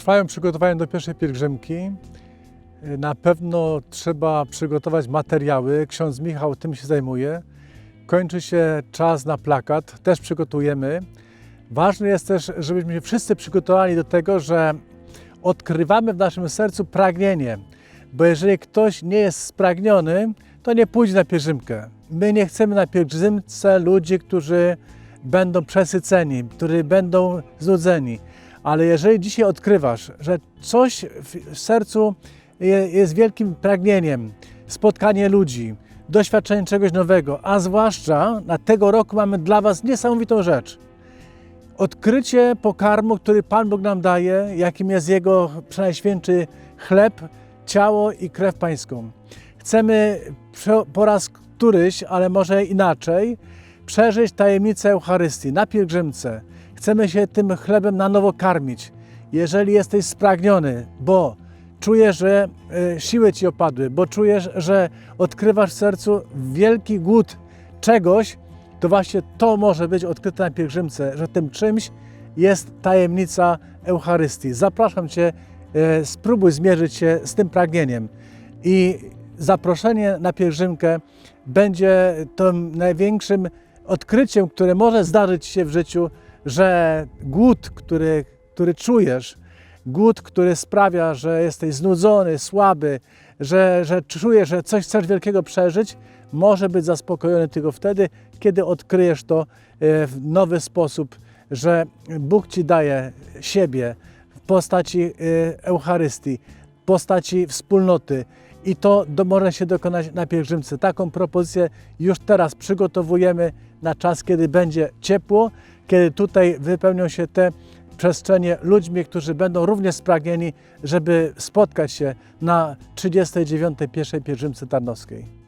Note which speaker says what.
Speaker 1: Trwają przygotowania do pierwszej pielgrzymki. Na pewno trzeba przygotować materiały. Ksiądz Michał tym się zajmuje. Kończy się czas na plakat, też przygotujemy. Ważne jest też, żebyśmy się wszyscy przygotowali do tego, że odkrywamy w naszym sercu pragnienie. Bo jeżeli ktoś nie jest spragniony, to nie pójdzie na pielgrzymkę. My nie chcemy na pielgrzymce ludzi, którzy będą przesyceni, którzy będą znudzeni. Ale jeżeli dzisiaj odkrywasz, że coś w sercu je- jest wielkim pragnieniem, spotkanie ludzi, doświadczenie czegoś nowego, a zwłaszcza na tego roku mamy dla Was niesamowitą rzecz. Odkrycie pokarmu, który Pan Bóg nam daje, jakim jest Jego przenajświętszy chleb, ciało i krew Pańską. Chcemy po raz któryś, ale może inaczej, przeżyć tajemnicę Eucharystii na pielgrzymce. Chcemy się tym chlebem na nowo karmić. Jeżeli jesteś spragniony, bo czujesz, że e, siły ci opadły, bo czujesz, że odkrywasz w sercu wielki głód czegoś, to właśnie to może być odkryte na pielgrzymce, że tym czymś jest tajemnica Eucharystii. Zapraszam Cię, e, spróbuj zmierzyć się z tym pragnieniem. I zaproszenie na pielgrzymkę będzie tym największym odkryciem, które może zdarzyć się w życiu, że głód, który, który czujesz, głód, który sprawia, że jesteś znudzony, słaby, że, że czujesz, że coś chcesz wielkiego przeżyć, może być zaspokojony tylko wtedy, kiedy odkryjesz to e, w nowy sposób, że Bóg Ci daje siebie w postaci e, Eucharystii, w postaci wspólnoty. I to do, może się dokonać na pielgrzymce. Taką propozycję już teraz przygotowujemy na czas, kiedy będzie ciepło, kiedy tutaj wypełnią się te przestrzenie ludźmi, którzy będą również spragnieni, żeby spotkać się na 39. pierwszej pielgrzymce tarnowskiej.